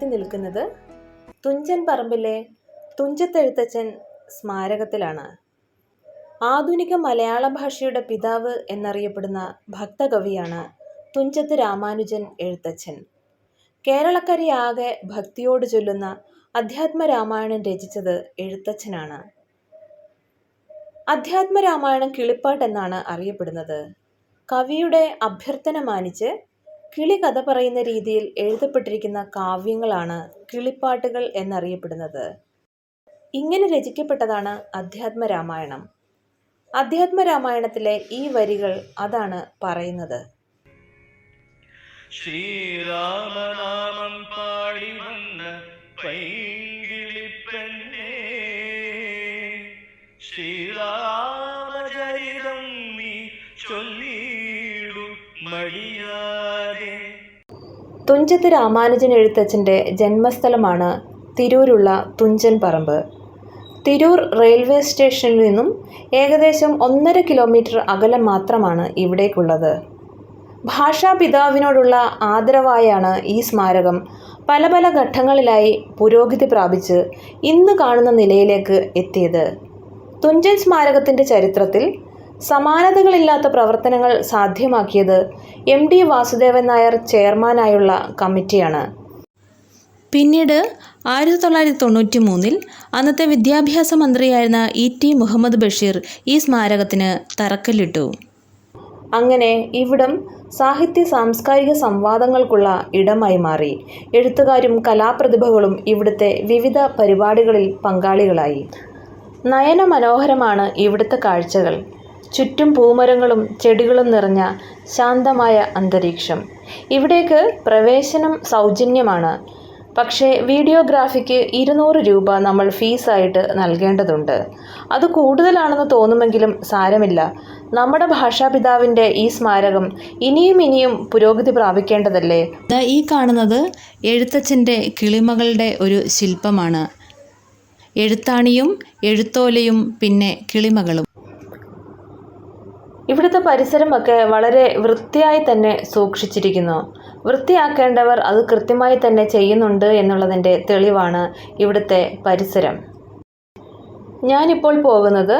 എത്തി നിൽക്കുന്നത് തുഞ്ചൻ പറമ്പിലെ തുഞ്ചത്തെഴുത്തച്ഛൻ സ്മാരകത്തിലാണ്. ആധുനിക മലയാള ഭാഷയുടെ പിതാവ് എന്നറിയപ്പെടുന്ന ഭക്തകവിയാണ് തുഞ്ചത്ത് രാമാനുജൻ എഴുത്തച്ഛൻ. കേരളക്കരയാകെ ഭക്തിയോട് ചൊല്ലുന്ന അധ്യാത്മ രാമായണം രചിച്ചത് എഴുത്തച്ഛനാണ്. അധ്യാത്മരാമായണം കിളിപ്പാട്ട് എന്നാണ് അറിയപ്പെടുന്നത്. കവിയുടെ അഭ്യർത്ഥന മാനിച്ച് കിളി കഥ പറയുന്ന രീതിയിൽ എഴുതപ്പെട്ടിരിക്കുന്ന കാവ്യങ്ങളാണ് കിളിപ്പാട്ടുകൾ എന്നറിയപ്പെടുന്നത്. ഇങ്ങനെ രചിക്കപ്പെട്ടതാണ് അധ്യാത്മരാമായണം. അധ്യാത്മരാമായണത്തിലെ ഈ വരികൾ അതാണ് പറയുന്നത്. ശ്രീരാമനാമം പാടി വന്ന പൈകിളിപ്പെണ്ണേ ശ്രീരാമചരിതം തുഞ്ചത്ത് രാമാനുജൻ എഴുത്തച്ഛന്റെ ജന്മസ്ഥലമാണ് തിരൂരുള്ള തുഞ്ചൻ പറമ്പ്. തിരൂർ റെയിൽവേ സ്റ്റേഷനിൽ നിന്നും ഏകദേശം ഒന്നര കിലോമീറ്റർ അകലം മാത്രമാണ് ഇവിടേക്കുള്ളത്. ഭാഷാപിതാവിനോടുള്ള ആദരവായാണ് ഈ സ്മാരകം. പല പല ഘട്ടങ്ങളിലായി പുരോഗതി പ്രാപിച്ച് ഇന്ന് കാണുന്ന നിലയിലേക്ക് എത്തിയത്. തുഞ്ചൻ സ്മാരകത്തിന്റെ ചരിത്രത്തിൽ സമാനതകളില്ലാത്ത പ്രവർത്തനങ്ങൾ സാധ്യമാക്കിയത് എം ഡി വാസുദേവൻ നായർ ചെയർമാനായുള്ള കമ്മിറ്റിയാണ്. പിന്നീട് ആയിരത്തി തൊള്ളായിരത്തി തൊണ്ണൂറ്റി മൂന്നിൽ അന്നത്തെ വിദ്യാഭ്യാസ മന്ത്രിയായിരുന്ന ഇ ടി മുഹമ്മദ് ബഷീർ ഈ സ്മാരകത്തിന് തറക്കല്ലിട്ടു. അങ്ങനെ ഇവിടം സാഹിത്യ സാംസ്കാരിക സംവാദങ്ങൾക്കുള്ള ഇടമായി മാറി. എഴുത്തുകാരും കലാപ്രതിഭകളും ഇവിടുത്തെ വിവിധ പരിപാടികളിൽ പങ്കാളികളായി. നയന മനോഹരമാണ് ഇവിടുത്തെ കാഴ്ചകൾ. ചുറ്റും പൂമരങ്ങളും ചെടികളും നിറഞ്ഞ ശാന്തമായ അന്തരീക്ഷം. ഇവിടേക്ക് പ്രവേശനം സൗജന്യമാണ്. പക്ഷേ വീഡിയോഗ്രാഫിക്ക് ഇരുന്നൂറ് രൂപ നമ്മൾ ഫീസായിട്ട് നൽകേണ്ടതുണ്ട്. അത് കൂടുതലാണെന്ന് തോന്നുമെങ്കിലും സാരമില്ല. നമ്മുടെ ഭാഷാപിതാവിന്റെ ഈ സ്മാരകം ഇനിയും ഇനിയും പുരോഗതി പ്രാപിക്കേണ്ടതല്ലേ? ഈ കാണുന്നത് എഴുത്തച്ഛന്റെ കിളിമകളുടെ ഒരു ശില്പമാണ്. എഴുത്താണിയും എഴുത്തോലയും പിന്നെ കിളിമകളും. ഇവിടുത്തെ പരിസരമൊക്കെ വളരെ വൃത്തിയായി തന്നെ സൂക്ഷിച്ചിരിക്കുന്നു. വൃത്തിയാക്കേണ്ടവർ അത് കൃത്യമായി തന്നെ ചെയ്യുന്നുണ്ട് എന്നുള്ളതിന്റെ തെളിവാണ് ഇവിടുത്തെ പരിസരം. ഞാനിപ്പോൾ പോകുന്നത്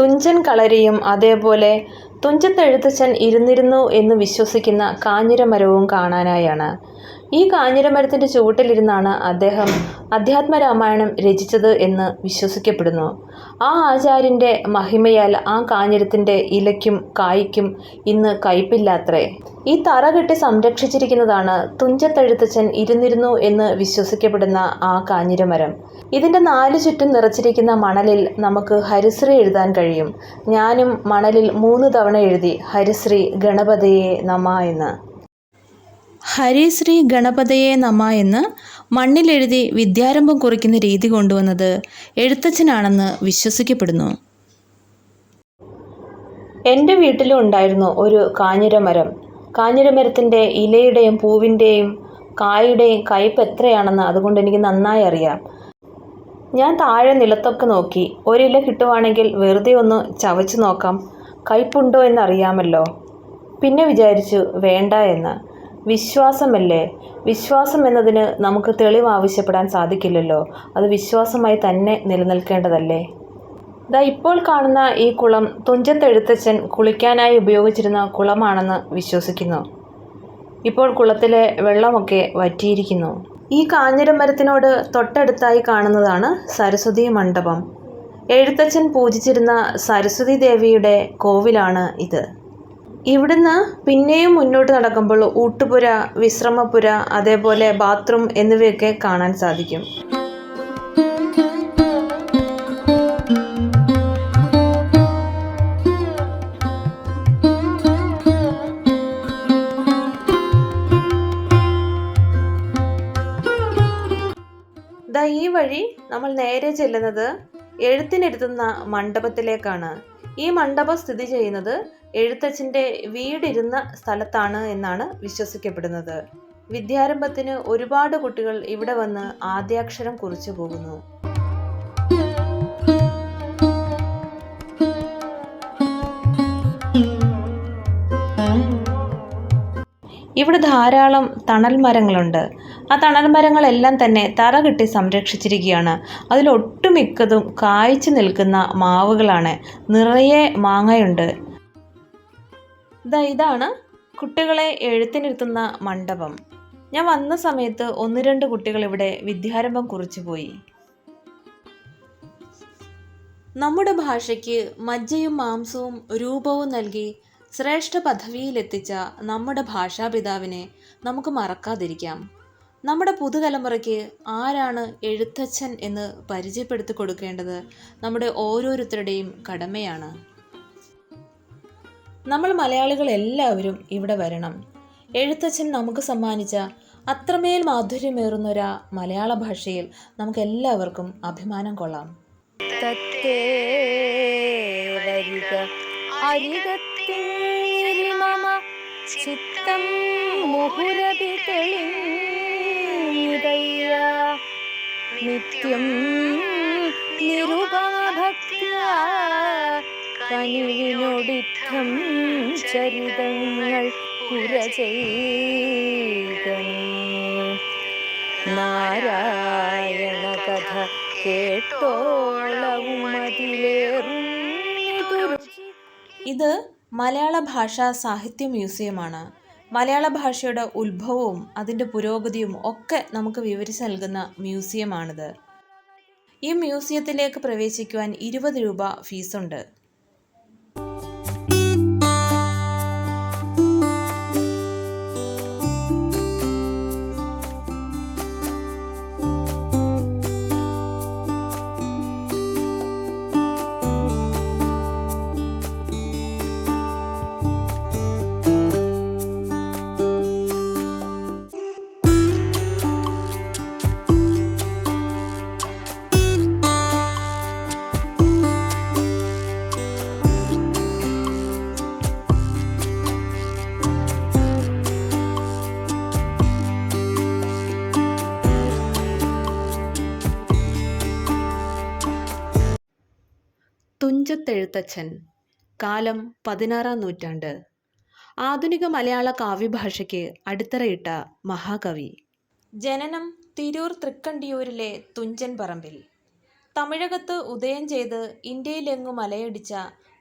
തുഞ്ചൻ കളരിയും അതേപോലെ തുഞ്ചത്തെഴുത്തച്ഛൻ ഇരുന്നിരുന്നു എന്ന് വിശ്വസിക്കുന്ന കാഞ്ഞിരമരവും കാണാനായാണ്. ഈ കാഞ്ഞിരമരത്തിന്റെ ചുവട്ടിലിരുന്നാണ് അദ്ദേഹം അധ്യാത്മരാമായണം രചിച്ചത് എന്ന് വിശ്വസിക്കപ്പെടുന്നു. ആ ആചാര്യന്റെ മഹിമയാൽ ആ കാഞ്ഞിരത്തിന്റെ ഇലയ്ക്കും കായ്ക്കും ഇന്ന് കയ്പില്ലാത്രേ. ഈ തറ കെട്ടി സംരക്ഷിച്ചിരിക്കുന്നതാണ് തുഞ്ചത്തെഴുത്തച്ഛൻ ഇരുന്നിരുന്നു എന്ന് വിശ്വസിക്കപ്പെടുന്ന ആ കാഞ്ഞിരമരം. ഇതിന്റെ നാല് ചുറ്റും നിറച്ചിരിക്കുന്ന മണലിൽ നമുക്ക് ഹരിശ്രീ എഴുതാൻ കഴിയും. ഞാനും മണലിൽ മൂന്ന് തവണ എഴുതി ഹരിശ്രീ ഗണപതിയെ നമ എന്ന്. ഹരിശ്രീ ഗണപതയെ നമ എന്ന് മണ്ണിലെഴുതി വിദ്യാരംഭം കുറിക്കുന്ന രീതി കൊണ്ടുവന്നത് എഴുത്തച്ഛനാണെന്ന് വിശ്വസിക്കപ്പെടുന്നു. എന്റെ വീട്ടിലും ഉണ്ടായിരുന്നു ഒരു കാഞ്ഞിരമരം കാഞ്ഞിരമരത്തിന്റെ ഇലയുടെയും പൂവിന്റെയും കായുടെയും കയ്പ് എത്രയാണെന്ന് അതുകൊണ്ട് എനിക്ക് നന്നായി അറിയാം. ഞാൻ താഴെ നിലത്തൊക്കെ നോക്കി. ഒരില കിട്ടുവാണെങ്കിൽ വെറുതെ ഒന്ന് ചവച്ചു നോക്കാം. കയ്പുണ്ടോ എന്നറിയാമല്ലോ. പിന്നെ വിചാരിച്ചു വേണ്ട എന്ന്. വിശ്വാസമല്ലേ? വിശ്വാസം എന്നതിന് നമുക്ക് തെളിവ് ആവശ്യപ്പെടാൻ സാധിക്കില്ലല്ലോ. അത് വിശ്വാസമായി തന്നെ നിലനിൽക്കേണ്ടതല്ലേ? ദാ ഇപ്പോൾ കാണുന്ന ഈ കുളം തുഞ്ചത്തെഴുത്തച്ഛൻ കുളിക്കാനായി ഉപയോഗിച്ചിരുന്ന കുളമാണെന്ന് വിശ്വസിക്കുന്നു. ഇപ്പോൾ കുളത്തിലെ വെള്ളമൊക്കെ വറ്റിയിരിക്കുന്നു. ഈ കാഞ്ഞിരം മരത്തിനോട് തൊട്ടടുത്തായി കാണുന്നതാണ് സരസ്വതി മണ്ഡപം. എഴുത്തച്ഛൻ പൂജിച്ചിരുന്ന സരസ്വതി ദേവിയുടെ കോവിലാണ് ഇത്. ഇവിടുന്ന് പിന്നെയും മുന്നോട്ട് നടക്കുമ്പോൾ ഊട്ടുപുര വിശ്രമപുര അതേപോലെ ബാത്റൂം എന്നിവയൊക്കെ കാണാൻ സാധിക്കും. ദാ ഈ വഴി നമ്മൾ നേരെ ചെല്ലുന്നത് എഴുത്തിനിരുത്തുന്ന മണ്ഡപത്തിലേക്കാണ്. ഈ മണ്ഡപം സ്ഥിതി ചെയ്യുന്നത് എഴുത്തച്ഛന്റെ വീടിരുന്ന സ്ഥലത്താണ് എന്നാണ് വിശ്വസിക്കപ്പെടുന്നത്. വിദ്യാരംഭത്തിന് ഒരുപാട് കുട്ടികൾ ഇവിടെ വന്ന് ആദ്യാക്ഷരം കുറിച്ചു പോകുന്നു. ഇവിടെ ധാരാളം തണൽ മരങ്ങളുണ്ട്. ആ തണൽ മരങ്ങളെല്ലാം തന്നെ തറ കെട്ടി സംരക്ഷിച്ചിരിക്കുകയാണ്. അതിലൊട്ടുമിക്കതും കായ്ച്ചു നിൽക്കുന്ന മാവുകളാണ്. നിറയെ മാങ്ങയുണ്ട്. ദാ ഇതാണ് കുട്ടികളെ എഴുത്തിനിരുത്തുന്ന മണ്ഡപം. ഞാൻ വന്ന സമയത്ത് ഒന്ന് രണ്ട് കുട്ടികൾ ഇവിടെ വിദ്യാരംഭം കുറിച്ചു പോയി. നമ്മുടെ ഭാഷയ്ക്ക് മജ്ജയും മാംസവും രൂപവും നൽകി ശ്രേഷ്ഠ പദവിയിലെത്തിച്ച നമ്മുടെ ഭാഷാപിതാവിനെ നമുക്ക് മറക്കാതിരിക്കാം. നമ്മുടെ പുതുതലമുറയ്ക്ക് ആരാണ് എഴുത്തച്ഛൻ എന്ന് പരിചയപ്പെടുത്തി കൊടുക്കേണ്ടത് നമ്മുടെ ഓരോരുത്തരുടെയും കടമയാണ്. നമ്മൾ മലയാളികൾ എല്ലാവരും ഇവിടെ വരണം. എഴുത്തച്ഛൻ നമുക്ക് സമ്മാനിച്ച അത്രമേൽ മാധുര്യമേറുന്നൊരാ മലയാള ഭാഷയിൽ നമുക്ക് എല്ലാവർക്കും അഭിമാനം കൊള്ളാം. ചിത്തം നിത്യം കനിവിനൊടിത്തം ചരിതങ്ങൾ പുര ചെയ്തം. നാരായണ കഥ കേട്ടോളവും ഇത് മലയാള ഭാഷാ സാഹിത്യ മ്യൂസിയമാണ്. മലയാള ഭാഷയുടെ ഉത്ഭവവും അതിന്റെ പുരോഗതിയും ഒക്കെ നമുക്ക് വിവരിച്ച് നൽകുന്ന മ്യൂസിയമാണിത്. ഈ മ്യൂസിയത്തിലേക്ക് പ്രവേശിക്കുവാൻ ഇരുപത് രൂപ ഫീസുണ്ട്. തുഞ്ചത്തെഴുത്തച്ഛൻ കാലം പതിനാറാം നൂറ്റാണ്ട്. ആധുനിക മലയാള കാവ്യഭാഷയ്ക്ക് അടിത്തറയിട്ട മഹാകവി. ജനനം തിരൂർ തൃക്കണ്ടിയൂരിലെ തുഞ്ചൻ പറമ്പിൽ. തമിഴകത്ത് ഉദയം ചെയ്ത് ഇന്ത്യയിലെങ്ങു മലയടിച്ച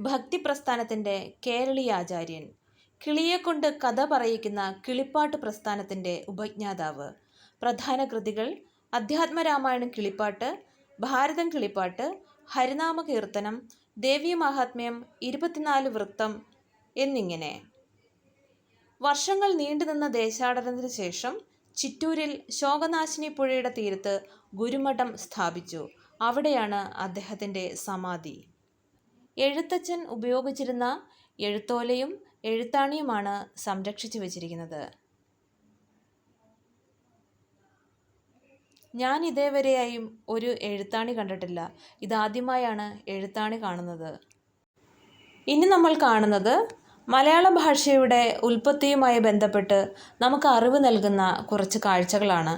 ഭക്തിപ്രസ്ഥാനത്തിന്റെ കേരളീയാചാര്യൻ കിളിയെക്കൊണ്ട് കഥ പറയിക്കുന്ന കിളിപ്പാട്ട് പ്രസ്ഥാനത്തിന്റെ ഉപജ്ഞാതാവ്. പ്രധാന കൃതികൾ അധ്യാത്മരാമായണം കിളിപ്പാട്ട് ഭാരതം കിളിപ്പാട്ട് ഹരിനാമ കീർത്തനം ദേവീ മഹാത്മ്യം ഇരുപത്തിനാല് വൃത്തം എന്നിങ്ങനെ. വർഷങ്ങൾ നീണ്ടുനിന്ന ദേശാടനത്തിന് ശേഷം ചിറ്റൂരിൽ ശോകനാശിനി പുഴയുടെ തീരത്ത് ഗുരുമഠം സ്ഥാപിച്ചു. അവിടെയാണ് അദ്ദേഹത്തിന്റെ സമാധി. എഴുത്തച്ഛൻ ഉപയോഗിച്ചിരുന്ന എഴുത്തോലയും എഴുത്താണിയുമാണ് സംരക്ഷിച്ചു വച്ചിരിക്കുന്നത്. ഞാൻ ഇതേവരെയായും ഒരു എഴുത്താണി കണ്ടിട്ടില്ല. ഇതാദ്യമായാണ് എഴുത്താണി കാണുന്നത്. ഇനി നമ്മൾ കാണുന്നത് മലയാള ഭാഷയുടെ ഉൽപ്പത്തിയുമായി ബന്ധപ്പെട്ട് നമുക്ക് അറിവ് നൽകുന്ന കുറച്ച് കാഴ്ചകളാണ്.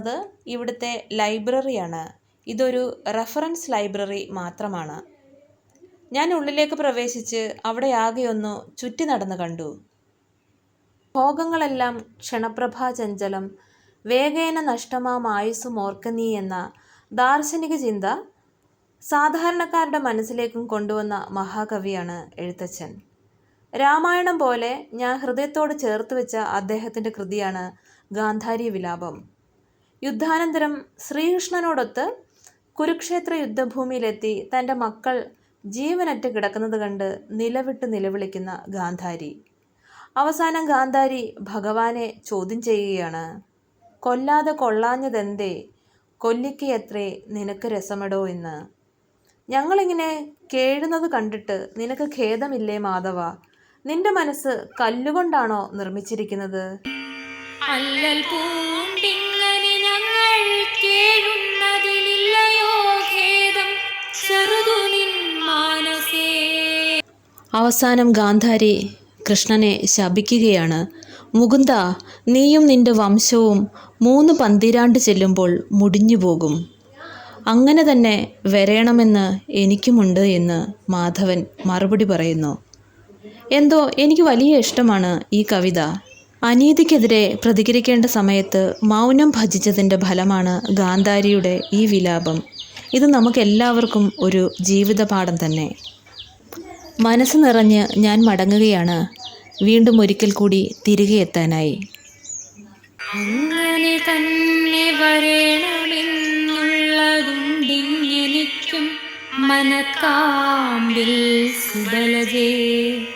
കാണുന്നത് ഇവിടുത്തെ ലൈബ്രറിയാണ്. ഇതൊരു റെഫറൻസ് ലൈബ്രറി മാത്രമാണ്. ഞാൻ ഉള്ളിലേക്ക് പ്രവേശിച്ച് അവിടെ ആകെയൊന്നു ചുറ്റി നടന്നു കണ്ടു. ഭോഗങ്ങളെല്ലാം ക്ഷണപ്രഭാചഞ്ചലം വേഗേന നഷ്ടമാം ആയുസ്സും ഓർക്കുന്നീ എന്ന ദാർശനിക ചിന്ത സാധാരണക്കാരുടെ മനസ്സിലേക്കും കൊണ്ടുവന്ന മഹാകവിയാണ് എഴുത്തച്ഛൻ. രാമായണം പോലെ ഞാൻ ഹൃദയത്തോട് ചേർത്ത് വെച്ച അദ്ദേഹത്തിന്റെ കൃതിയാണ് ഗാന്ധാരി വിലാപം. യുദ്ധാനന്തരം ശ്രീകൃഷ്ണനോടൊത്ത് കുരുക്ഷേത്ര യുദ്ധഭൂമിയിലെത്തി തന്റെ മക്കൾ ജീവനറ്റ് കിടക്കുന്നത് കണ്ട് നിലവിട്ട് നിലവിളിക്കുന്ന ഗാന്ധാരി. അവസാനം ഗാന്ധാരി ഭഗവാനെ ചോദ്യം ചെയ്യുകയാണ് കൊല്ലാതെ കൊള്ളാഞ്ഞതെന്തേ? കൊല്ലിക്കയത്രേ നിനക്ക് രസമെടോ എന്ന്. ഞങ്ങളിങ്ങനെ കേഴുന്നത് കണ്ടിട്ട് നിനക്ക് ഖേദമില്ലേ മാധവ? നിന്റെ മനസ്സ് കല്ലുകൊണ്ടാണോ നിർമ്മിച്ചിരിക്കുന്നത്? അല്ലൽ ഞങ്ങൾ ചെറുതു നിൻ മാനസേ. അവസാനം ഗാന്ധാരി കൃഷ്ണനെ ശപിക്കുകയാണ്. മുകുന്ദ നീയും നിന്റെ വംശവും മൂന്ന് പന്തിരാണ്ട് ചെല്ലുമ്പോൾ മുടിഞ്ഞു പോകും. അങ്ങനെ തന്നെ വരയണമെന്ന് എനിക്കുമുണ്ട് എന്ന് മാധവൻ മറുപടി പറയുന്നു. എന്തോ എനിക്ക് വലിയ ഇഷ്ടമാണ് ഈ കവിത. അനീതിക്കെതിരെ പ്രതികരിക്കേണ്ട സമയത്ത് മൗനം ഭജിച്ചതിന്റെ ഫലമാണ് ഗാന്ധാരിയുടെ ഈ വിലാപം. ഇത് നമുക്കെല്ലാവർക്കും ഒരു ജീവിതപാഠം തന്നെ. മനസ്സ് നിറഞ്ഞ് ഞാൻ മടങ്ങുകയാണ്. വീണ്ടും ഒരിക്കൽ കൂടി തിരികെ എത്താനായി. തന്നെ മനക്കാമ്പിൽ സുബലജേ.